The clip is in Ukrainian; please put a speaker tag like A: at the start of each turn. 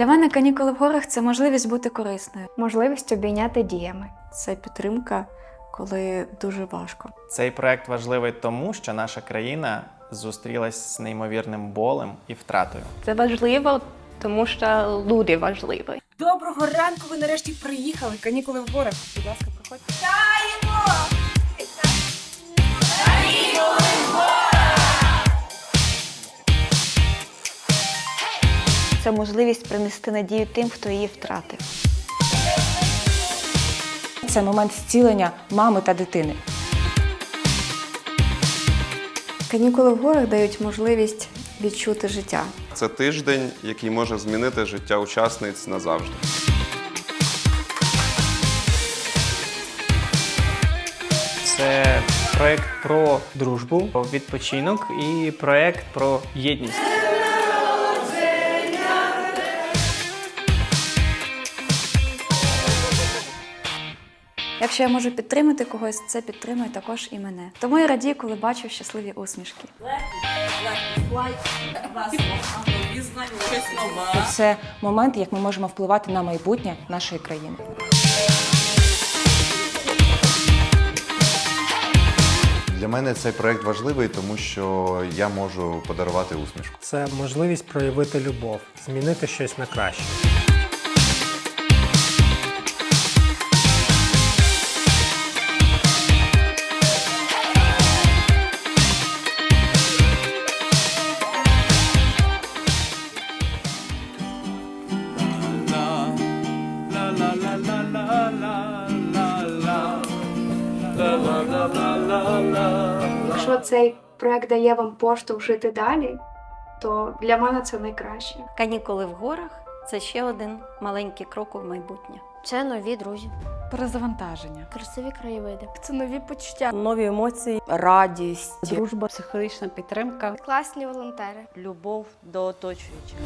A: Для мене канікули в горах це можливість бути корисною.
B: можливість обійняти діями.
A: Це підтримка, коли дуже важко.
C: Цей проект важливий тому, що наша країна зустрілась з неймовірним болем і втратою.
D: Це важливо, тому що люди важливі.
E: Доброго ранку, ви нарешті приїхали. Канікули в горах. Будь ласка, проходьте.
F: Це можливість принести надію тим, хто її втратив.
E: Це момент зцілення мами та дитини.
A: Канікули в горах дають можливість відчути життя.
G: Це тиждень, який може змінити життя учасниць назавжди.
H: Це проект про дружбу, про відпочинок і проект про єдність.
A: Якщо я можу підтримати когось, це підтримує також і мене. Тому я радію, коли бачу щасливі усмішки.
E: Це момент, як ми можемо впливати на майбутнє нашої країни.
I: Для мене цей проект важливий, тому що я можу подарувати усмішку.
J: Це можливість проявити любов, змінити щось на краще.
B: Якщо цей проект дає вам поштовх жити далі, то для мене це найкраще.
F: Канікули в горах це ще один маленький крок у майбутнє.
D: Це нові друзі,
A: Перезавантаження.
D: красиві краєвиди.
E: Це нові почуття.
F: Нові емоції,
E: Радість,
F: дружба, психологічна підтримка,
D: Класні волонтери.
F: любов до оточуючих.